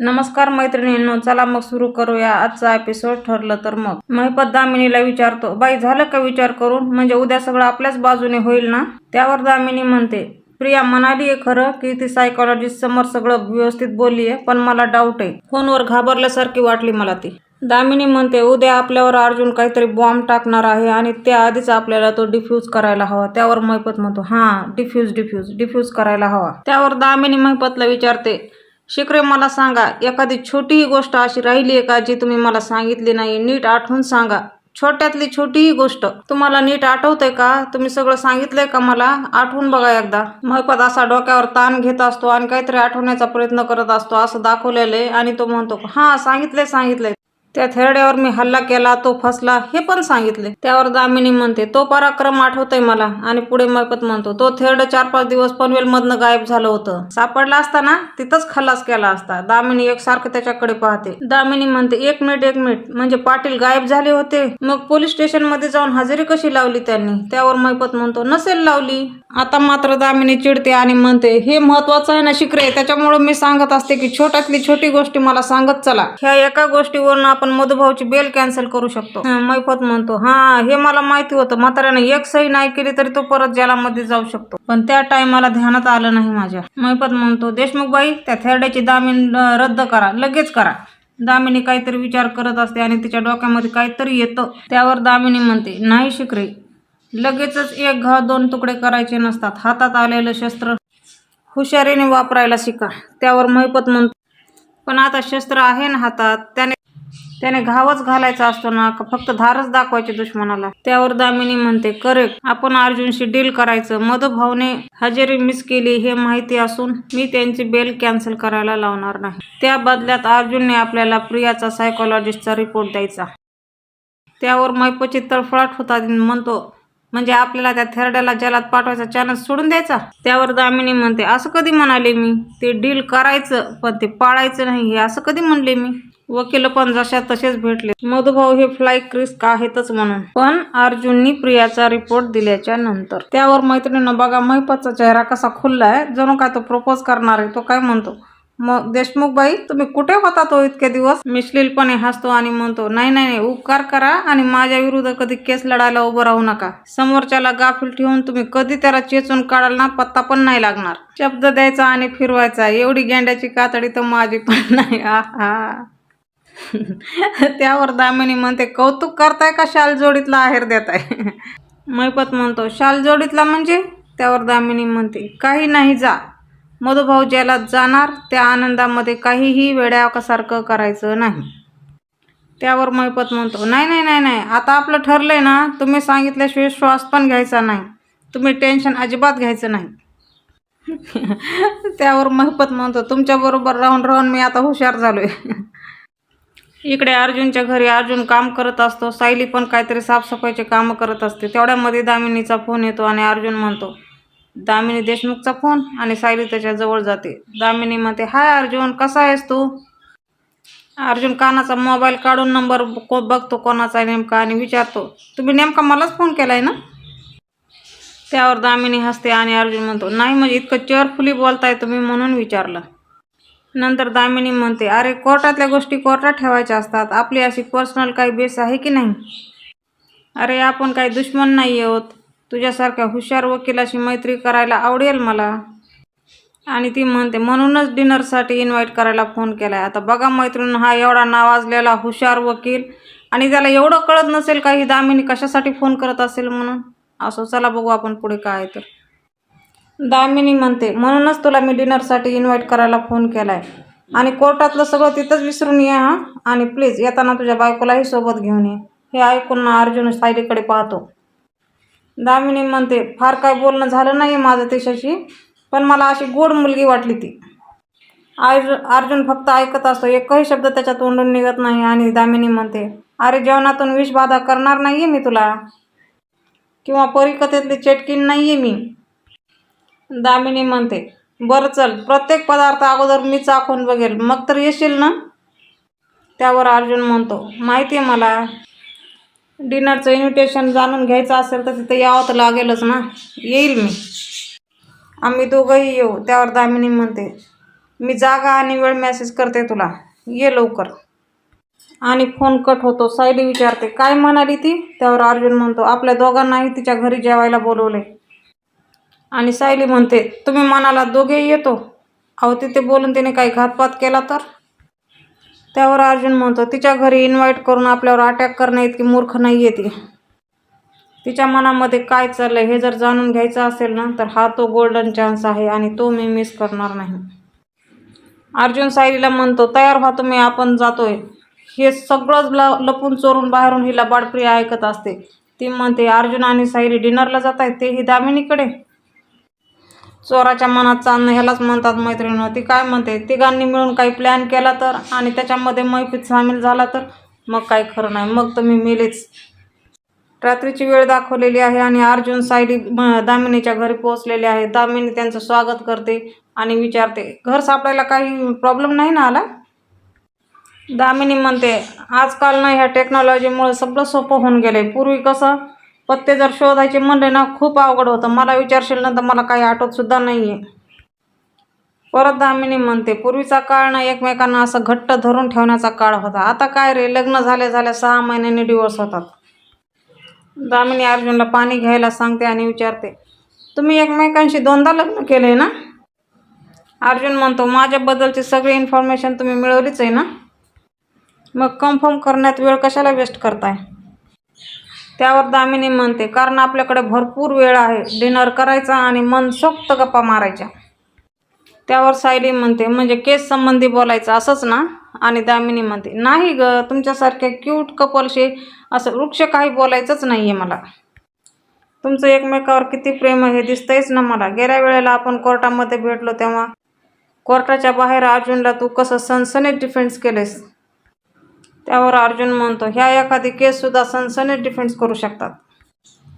नमस्कार मैत्रिणींनो चला मग सुरू करूया आजचा एपिसोड ठरलं तर मग. महिपत दामिनीला विचारतो बाई झालं का विचार करून? म्हणजे उद्या सगळं आपल्याच बाजूने होईल ना? त्यावर दामिनी म्हणते प्रिया म्हणाली आहे खरं की ती सायकोलॉजिस्ट समोर सगळं व्यवस्थित बोलली आहे पण मला डाऊट आहे. फोनवर घाबरल्यासारखी वाटली मला ती. दामिनी म्हणते उद्या आपल्यावर अर्जुन काहीतरी बॉम्ब टाकणार आहे आणि त्याआधीच आपल्याला तो डिफ्यूज करायला हवा. त्यावर महिपत म्हणतो हां डिफ्यूज डिफ्यूज डिफ्यूज करायला हवा. त्यावर दामिनी महिपतला विचारते शिकरे मला सांगा एखादी छोटीही गोष्ट अशी राहिली आहे का जी तुम्ही मला सांगितली नाही? नीट आठवून सांगा. छोट्यातली छोटीही गोष्ट. तुम्हाला नीट आठवतंय का? तुम्ही सगळं सांगितलंय का मला? आठवून बघा एकदा. महिपत असा डोक्यावर ताण घेत असतो आणि काहीतरी आठवण्याचा प्रयत्न करत असतो असं दाखवलेलं आहे आणि तो म्हणतो हां सांगितलंय सांगितलंय. त्या थेरड्यावर मी हल्ला केला तो फसला हे पण सांगितले. त्यावर दामिनी म्हणते तो पराक्रम आठवतोय मला. आणि पुढे मैपत म्हणतो तो थेरड चार पाच दिवस पनवेल मधनं गायब झालं होतं. सापडला असताना तिथंच खल्लास केला असता. दामिनी एकसारखं त्याच्याकडे पाहते. दामिनी म्हणते एक मिनिट एक मिनिट. म्हणजे पाटील गायब झाले होते. मग पोलीस स्टेशनमध्ये जाऊन हजेरी कशी लावली त्यांनी? त्यावर मैपत म्हणतो नसेल लावली. आता मात्र दामिनी चिडते आणि म्हणते हे महत्वाचं आहे ना शिकरे. त्याच्यामुळे मी सांगत असते की छोट्यातली छोटी गोष्टी मला सांगत चला. ह्या एका गोष्टीवरून आपण मधुभाऊची बेल कॅन्सल करू शकतो. मैफत म्हणतो. हा हे मला माहिती होतं. म्हाताऱ्याने एक सही नाही केली तरी तो परत जेलामध्ये जाऊ शकतो. पण त्या टायमाला ध्यानात आलं नाही माझ्या. मैफत म्हणतो देशमुख बाई त्या थेरड्याची जामीन रद्द करा. लगेच करा. दामिनी काहीतरी विचार करत असते आणि तिच्या डोक्यामध्ये काहीतरी येतं. त्यावर दामिनी म्हणते नाही शिकरे. लगेचच एक घाव दोन तुकडे करायचे नसतात. हातात आलेलं शस्त्र हुशारीने वापरायला शिका. त्यावर महिपत म्हणतो पण आता शस्त्र आहे ना हातात. त्याने त्याने घावच घालायचा असतो ना का फक्त धारच दाखवायची दुश्मनाला. त्यावर दामिनी म्हणते करेक्ट आपण अर्जुनशी डील करायचं. मधुभावने हजेरी मिस केली हे माहिती असून मी त्यांची बेल कॅन्सल करायला लावणार नाही. त्या बदल्यात अर्जुनने आपल्याला प्रियाचा सायकोलॉजिस्टचा रिपोर्ट द्यायचा. त्यावर मैपची तळफळाट होता म्हणतो म्हणजे आपल्याला त्या थेरड्याला जलात पाठवायचा चान्स सोडून द्यायचा? त्यावर दामिनी म्हणते असं कधी म्हणाले मी? ते डील करायचं पण ते पाळायचं नाही हे असं कधी म्हणले मी? वकील पण जशा तसेच भेटले. मधुभाऊ हे फ्लाय क्रिस्क आहेतच म्हणून. पण अर्जुननी प्रियाचा रिपोर्ट दिल्याच्या नंतर. त्यावर मैत्रिणीनं बघा महिपाचा चेहरा कसा खुल्ला आहे जणू काय तो प्रपोज करणार आहे तो काय म्हणतो? मग देशमुख बाई तुम्ही कुठे होता तो इतके दिवस? मिश्लीलपणे हसतो आणि म्हणतो नाही नाही नाही, उपकार करा आणि माझ्या विरुद्ध कधी केस लढायला उभं राहू नका. समोरच्याला गाफील ठेवून तुम्ही कधी त्याला चेचून काढाल ना पत्ता पण नाही लागणार. शब्द द्यायचा आणि फिरवायचा. एवढी गेंड्याची कातडी तर माझी पण नाही. आहा. त्यावर दामिनी म्हणते कौतुक करताय का शाल जोडीतला आहेर देताय? मैपत म्हणतो शाल जोडीतला म्हणजे? त्यावर दामिनी म्हणते काही नाही जा. मधुभाऊ ज्याला जाणार त्या आनंदामध्ये काहीही वेड्यासारखं करायचं नाही. त्यावर मैपत म्हणतो नाही नाही नाही नाही. आता आपलं ठरलंय ना तुम्ही सांगितल्याशिवाय श्वास पण घ्यायचा नाही. तुम्ही टेन्शन अजिबात घ्यायचं नाही. त्यावर महपत म्हणतो तुमच्याबरोबर राहून राहून मी आता हुशार झालोय. इकडे अर्जुनच्या घरी अर्जुन काम करत असतो. सायली पण काहीतरी साफसफाईचे कामं करत असते. तेवढ्यामध्ये दामिनीचा फोन येतो आणि अर्जुन म्हणतो दामिनी देशमुखचा फोन आणि सायली त्याच्याजवळ जाते. दामिनी म्हणते हाय अर्जुन कसा आहेस तू? अर्जुन कानाचा मोबाईल काढून नंबर को बघतो कोणाचा नेमका आणि विचारतो तुम्ही नेमका मलाच फोन केलाय ना? त्यावर दामिनी हसते आणि अर्जुन म्हणतो नाही म्हणजे इतकं चेअरफुली बोलताय तुम्ही म्हणून विचारलं. नंतर दामिनी म्हणते अरे कोर्टातल्या गोष्टी कोर्टात ठेवायच्या असतात. आपली अशी पर्सनल काही बेस आहे की नाही? अरे आपण काही दुश्मन नाही आहोत तुझ्यासारख्या हुशार वकिलाशी मैत्री करायला आवडेल मला. आणि ती म्हणते म्हणूनच डिनरसाठी इन्व्हाइट करायला फोन केला आहे आता बघा मैत्रीण हा एवढा नावाजलेला हुशार वकील आणि त्याला एवढं कळत नसेल काही दामिनी कशासाठी फोन करत असेल म्हणून? असं चला बघू आपण पुढे काय आहे तर. दामिनी म्हणते म्हणूनच तुला मी डिनरसाठी इन्व्हाइट करायला फोन केला आहे आणि कोर्टातलं सगळं तिथंच विसरून ये हां. आणि प्लीज येताना तुझ्या बायकोलाही सोबत घेऊन ये. हे ऐकून ना अर्जुन सायलीकडे पाहतो. दामिनी म्हणते फार काय बोलणं झालं नाही माझं तिच्याशी पण मला अशी गोड मुलगी वाटली ती. अर्जुन अर्जुन फक्त ऐकत असतो एकही शब्द त्याच्या तोंडून निघत नाही. आणि दामिनी म्हणते अरे जेवणातून विषबाधा करणार नाही आहे मी तुला. किंवा परिकथेतली चेटकीन नाही आहे मी. दामिनी म्हणते बरं चल प्रत्येक पदार्थ अगोदर मी चाखून बघेल मग तर येशील ना? त्यावर अर्जुन म्हणतो माहिती आहे मला डिनरचं इन्व्हिटेशन जाणून घ्यायचं असेल तर तिथं यावं तर लागेलच ना येईल मी. आम्ही दोघंही येऊ त्यावर दामिनी म्हणते मी जागा आणि वेळ मेसेज करते तुला ये लवकर. आणि फोन कट होतो सायली विचारते काय म्हणाली ती? त्यावर अर्जुन म्हणतो आपल्या दोघांनाही तिच्या घरी जेवायला बोलवले. आणि सायली म्हणते तुम्ही मनाला दोघेही येतो? अहो तिथे बोलून तिने काही घातपात केला तर? त्यावर अर्जुन म्हणतो तिच्या घरी इन्व्हाइट करून आपल्यावर अटॅक करण्या इतकी मूर्ख नाही आहे ती. तिच्या मनामध्ये काय चाललंय हे जर जाणून घ्यायचं असेल ना तर हा तो गोल्डन चान्स आहे आणि तो मी मिस करणार नाही. अर्जुन सायलीला म्हणतो तयार व्हा तुम्ही आपण जातोय. हे सगळंच ल लपून चोरून बाहेरून हिला बाडप्रिया ऐकत असते. ती म्हणते अर्जुन आणि सायली डिनरला जात आहेत तेही दामिनीकडे? चोराच्या मनात चांदणं ह्यालाच म्हणतात मैत्रिणी. ती काय म्हणते? तिघांनी मिळून काही प्लॅन केला तर आणि त्याच्यामध्ये मैफीत सामील झाला तर मग काय खरं नाही. मग तर मी मेलेच. रात्रीची वेळ दाखवलेली आहे आणि अर्जुन सायली दामिनीच्या घरी पोहोचलेले आहे. दामिनी त्यांचं स्वागत करते आणि विचारते घर सापडायला काही प्रॉब्लेम नाही ना आला? दामिनी म्हणते आजकाल ना ह्या टेक्नॉलॉजीमुळे सगळं सोपं होऊन गेलं आहे पूर्वी कसं पत्ते जर शोधायचे म्हणले ना खूप अवघड होतं. मला विचारशील ना तर मला काही आठवत सुद्धा नाही आहे परत दामिनी म्हणते पूर्वीचा काळ ना एकमेकांना असं घट्ट धरून ठेवण्याचा काळ होता. आता काय रे लग्न झाले झाल्या सहा महिन्यांनी डिवोर्स होतात. दामिनी अर्जुनला पाणी घ्यायला सांगते आणि विचारते तुम्ही एकमेकांशी दोनदा लग्न केले ना? अर्जुन म्हणतो माझ्याबद्दलची सगळी इन्फॉर्मेशन तुम्ही मिळवलीच आहे ना? मग कन्फर्म करण्यात वेळ कशाला वेस्ट करताय? त्यावर दामिनी म्हणते कारण आपल्याकडे भरपूर वेळ आहे. डिनर करायचा आणि मन सोक्त गप्पा मारायच्या. त्यावर सायली म्हणते म्हणजे केस संबंधी बोलायचं असंच ना? आणि दामिनी म्हणते नाही ग तुमच्यासारख्या क्यूट कपलशी असं वृक्ष काही बोलायचंच नाही आहे मला. तुमचं एकमेकावर किती प्रेम आहे हे दिसतंयच ना मला. गेल्या वेळेला आपण कोर्टामध्ये भेटलो तेव्हा. कोर्टाच्या बाहेर अर्जुनला तू कसं सनसनीत डिफेन्स केलेस त्यावर अर्जुन म्हणतो ह्या एखादी केससुद्धा सनसनीत डिफेन्स करू शकतात.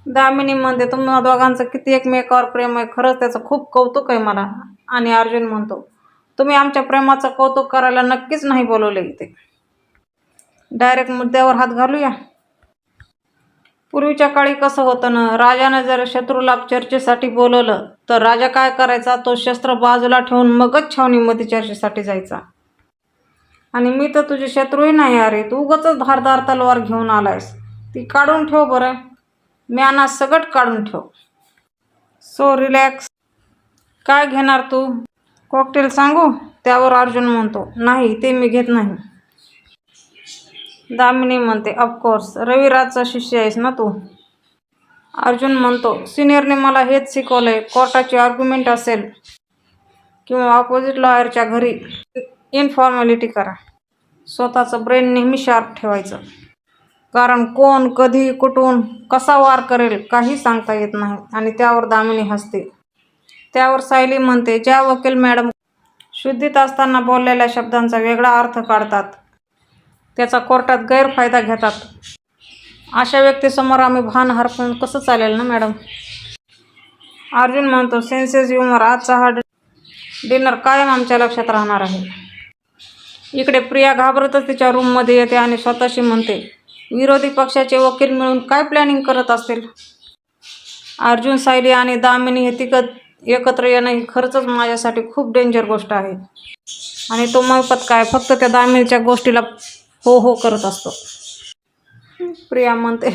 दामिनी म्हणते तुम्हा दोघांचं किती एकमेकावर प्रेम आहे खरंच त्याचं खूप कौतुक आहे मला. आणि अर्जुन म्हणतो तुम्ही आमच्या प्रेमाचं कौतुक करायला नक्कीच नाही बोलवले इथे. डायरेक्ट मुद्द्यावर हात घालूया. पूर्वीच्या काळी कसं होतं ना राजाने जर शत्रूला चर्चेसाठी बोलवलं तर राजा काय करायचा? तो शस्त्र बाजूला ठेवून मगच छावणीमध्ये चर्चेसाठी जायचा. आणि मी तर तुझे शत्रूही नाही अरे. तू उगच धारदार तलवार घेऊन आलायस. ती काढून ठेव बरं. म्याना सगट काढून ठेव. सो रिलॅक्स काय घेणार तू? कॉकटेल सांगू? त्यावर अर्जुन म्हणतो नाही ते मी घेत नाही. दामिनी म्हणते ऑफकोर्स रविराजचा शिष्य आहेस ना तू? अर्जुन म्हणतो सिनियरने मला हेच शिकवलंय. कोर्टाची आर्ग्युमेंट असेल किंवा ऑपोजिट लॉयरच्या घरी. इनफॉर्मॅलिटी करा. स्वतःचं ब्रेन नेहमी शार्प ठेवायचं. कारण कोण कधी कुठून कसा वार करेल काही सांगता येत नाही आणि त्यावर दामिनी हसते. त्यावर सायली म्हणते ज्या वकील मॅडम शुद्धीत असताना बोललेल्या शब्दांचा वेगळा अर्थ काढतात त्याचा कोर्टात गैरफायदा घेतात. अशा व्यक्तीसमोर आम्ही भान हरपून कसं चालेल ना मॅडम? अर्जुन म्हणतो सेन्सेस ह्युमर आजचा हा डिनर कायम आमच्या लक्षात राहणार आहे. इकडे प्रिया घाबरतच तिच्या रूममध्ये येते आणि स्वतःशी म्हणते विरोधी पक्षाचे वकील मिळून काय प्लॅनिंग करत असतील? अर्जुन सायली आणि दामिनी हे तिकत एकत्र येणं ही खरंच माझ्यासाठी खूप डेंजर गोष्ट आहे. आणि तो मोफत काय फक्त त्या दामिनीच्या गोष्टीला हो हो करत असतो. प्रिया म्हणते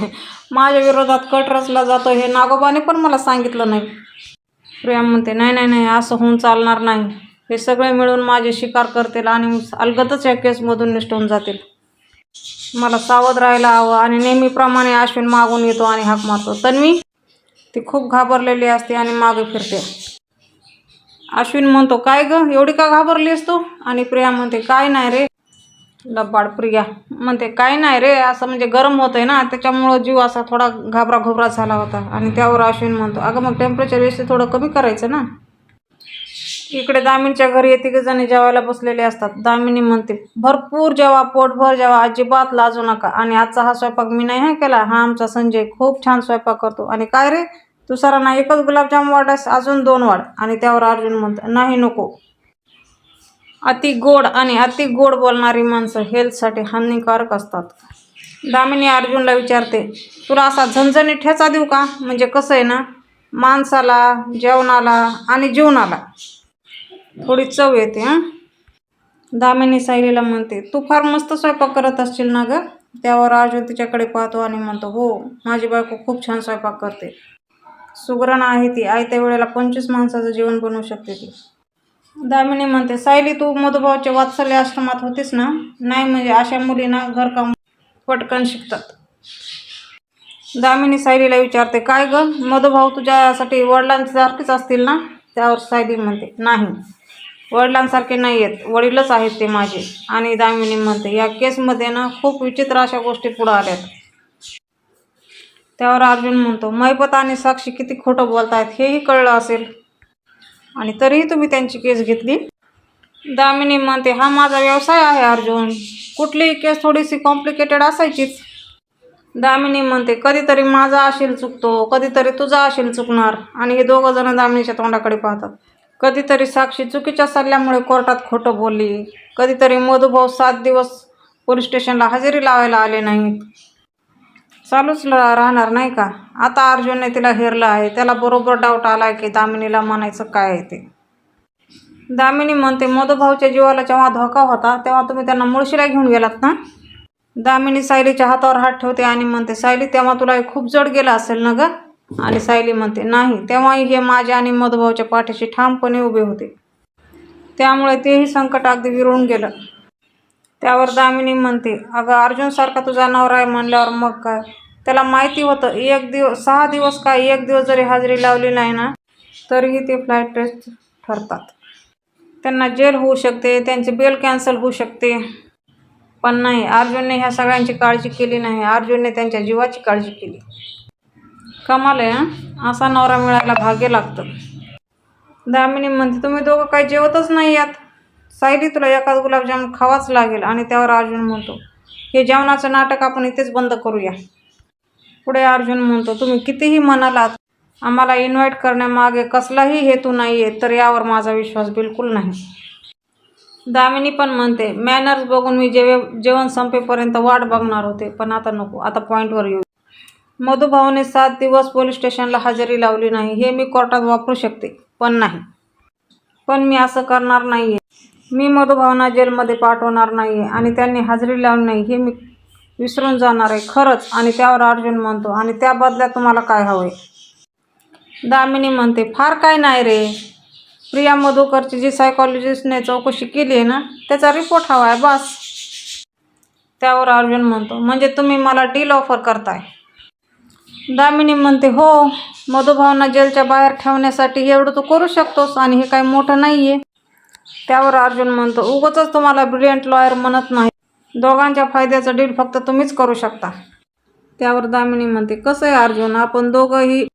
माझ्या विरोधात कट रचला जातो हे नागोबाने पण मला सांगितलं नाही. प्रिया म्हणते नाही नाही नाही असं होऊन चालणार नाही. हे सगळे मिळून माझे शिकार करतील आणि अलगतच या केसमधून निष्ठून जातील. मला सावध राहायला हवं आणि नेहमीप्रमाणे अश्विन मागून येतो आणि हाक मारतो. तन्वी ती खूप घाबरलेली असते आणि मागे फिरते. अश्विन म्हणतो काय ग? एवढी का घाबरलीस तू? आणि प्रिया म्हणते काय नाही रे. लबाड प्रिया म्हणते काय नाही रे असं म्हणजे गरम होतंय ना त्याच्यामुळं जीव असा थोडा घाबरा घोबरा झाला होता. आणि त्यावर अश्विन म्हणतो अगं मग टेम्परेचर एसी थोडं कमी करायचं ना? इकडे दामिनीच्या घरी येते जणी जेवायला बसलेले असतात. दामिनी म्हणते भरपूर जेवा पोटभर जेवा. अजिबात लाजू नका. आणि आजचा हा स्वयंपाक मी नाही हा केला. हा आमचा संजय खूप छान स्वयंपाक करतो. आणि काय रे? तू सरांना एकच गुलाबजाम वाढास अजून दोन वाढ. आणि त्यावर अर्जुन म्हणतो नाही नको. अति गोड आणि अति गोड बोलणारी माणसं हेल्थसाठी हानिकारक असतात. दामिनी अर्जुनला विचारते तुला असा झणझणी ठेचा देऊ का? म्हणजे कसं आहे ना? माणसाला जेवणाला आणि जीवनाला. थोडी चव येते हां? दामिनी सायलीला म्हणते तू फार मस्त स्वयंपाक करत असशील ना ग? त्यावर अर्जुन तिच्याकडे पाहतो आणि म्हणतो हो माझी बायको खूप छान स्वयंपाक करते. सुगरण आहे ती आयत्या वेळेला पंचवीस माणसाचं जेवण बनवू शकते ती. दामिनी म्हणते सायली तू मधुभावच्या वात्सल्य आश्रमात होतीस ना? नाही म्हणजे अशा मुलींना घरकाम पटकन शिकतात. दामिनी सायलीला विचारते काय ग? मधुभाऊ तुझ्यासाठी वडिलांसारखीच असतील ना? त्यावर सायली म्हणते नाही. वडिलांसारखे नाही आहेत वडीलच आहेत ते माझे. आणि दामिनी म्हणते या केसमध्ये ना खूप विचित्र अशा गोष्टी पुढं आल्यात. त्यावर अर्जुन म्हणतो मैपत आणि साक्षी किती खोटं बोलतायत हेही कळलं असेल. आणि तरीही तुम्ही त्यांची केस घेतली? दामिनी म्हणते हा माझा व्यवसाय आहे अर्जुन. कुठलीही केस थोडीशी कॉम्प्लिकेटेड असायचीच. दामिनी म्हणते कधीतरी माझा आशील चुकतो कधीतरी तुझा आशील चुकणार. आणि हे दोघं जण दामिनीच्या तोंडाकडे पाहतात. कधीतरी साक्षी चुकीच्या सल्ल्यामुळे कोर्टात खोटं बोलली. कधीतरी मधुभाऊ सात दिवस पोलीस स्टेशनला हजेरी लावायला आले नाहीत. चालूच ल- राहणार नाही का? आता अर्जुनने तिला हेरलं आहे. त्याला बरोबर डाऊट आला आहे की दामिनीला म्हणायचं काय आहे ते? दामिनी म्हणते मधुभाऊच्या जीवाला जेव्हा धोका होता तेव्हा तुम्ही त्यांना मुळशीला घेऊन गेलात ना? दामिनी सायलीच्या हातावर हात ठेवते आणि म्हणते सायली तेव्हा तुला खूप जड गेलं असेल ना गं? आणि सायली म्हणते नाही तेव्हाही हे माझ्या आणि मधुभाऊच्या पाठीशी ठामपणे उभे होते. त्यामुळे तेही संकट अगदी विरळून गेलं. त्यावर दामिनी म्हणते अगं अर्जुनसारखा तुझा नवरा आहे म्हणल्यावर मग काय? त्याला माहिती होतं एक दिवस सहा दिवस काय एक दिवस जरी हजेरी लावली नाही ना तरीही ते फ्लाईट टेस्ट ठरतात. त्यांना जेल होऊ शकते त्यांचे बेल कॅन्सल होऊ शकते. पण नाही अर्जुनने ह्या सगळ्यांची काळजी केली नाही. अर्जुनने त्यांच्या जीवाची काळजी केली. कमाल आहे हां? असा नवरा मिळायला भाग्य लागतं. दामिनी म्हणते तुम्ही दोघं काही जेवतच नाही यात. सायली तुला एकाच गुलाबजामून खावाच लागेल. आणि त्यावर अर्जुन म्हणतो हे जेवणाचं नाटक आपण इथेच बंद करूया. पुढे अर्जुन म्हणतो तुम्ही कितीही म्हणालात आम्हाला इन्व्हाइट करण्यामागे कसलाही हेतू नाही आहे तर यावर माझा विश्वास बिलकुल नाही. दामिनी पण म्हणते मॅनर्स बघून मी जेवे जेवण संपेपर्यंत वाट बघणार होते पण आता नको आता पॉईंटवर येऊ. मधुभाऊने सात दिवस पोलीस स्टेशनला हजेरी लावली नाही. हे मी कोर्टात वापरू शकते पण नाही. पण मी असं करणार नाही आहे मी मधुभावना जेलमध्ये पाठवणार नाही आहे आणि त्यांनी हजेरी लावली नाही हे मी विसरून जाणार आहे. खरंच आणि त्यावर अर्जुन म्हणतो आणि त्या बदल्यात तुम्हाला काय हवं आहे दामिनी म्हणते फार काय नाही रे. प्रिया मधुकरची जी सायकॉलॉजिस्टने चौकशी केली आहे ना त्याचा रिपोर्ट हवा आहे बस. त्यावर अर्जुन म्हणतो म्हणजे तुम्ही मला डील ऑफर करताय. दामिनी म्हणते हो मधुभावना जेलच्या बाहेर ठेवण्यासाठी एवढं तू करू शकतोस आणि हे काही मोठं नाही आहे त्यावर अर्जुन म्हणतो उगाचच तुम्हाला ब्रिलियंट लॉयर म्हणत नाही. दोघांच्या फायद्याचं डील फक्त तुम्हीच करू शकता. त्यावर दामिनी म्हणते कसं आहे अर्जुन आपण दोघंही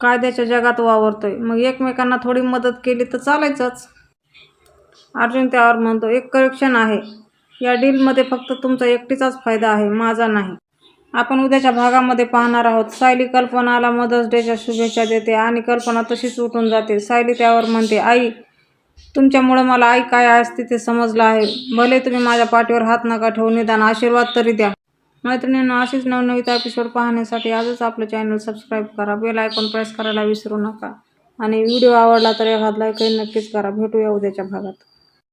कायद्याच्या जगात वावरतोय. मग एकमेकांना थोडी मदत केली तर चालायचंच. अर्जुन त्यावर म्हणतो एक करेक्शन आहे. या डीलमध्ये फक्त तुमचा एकटीचाच फायदा आहे माझा नाही. आपण उद्याच्या भागामध्ये पाहणार आहोत. सायली कल्पनाला मदर्स डेच्या शुभेच्छा देते आणि कल्पना तशीच उठून जाते. सायली त्यावर म्हणते आई तुमच्यामुळं मला आई काय असते ते समजलं आहे. भले तुम्ही माझ्या पाठीवर हात नका ठेवून निदान आशीर्वाद तरी द्या. मैत्रिणींना अशीच नवनवीत एपिसोड पाहण्यासाठी आजच आपलं चॅनल सबस्क्राईब करा. बेल आयकॉन प्रेस करायला विसरू नका. आणि व्हिडिओ आवडला तर एखाद लाईकही नक्कीच करा. भेटूया उद्याच्या भागात.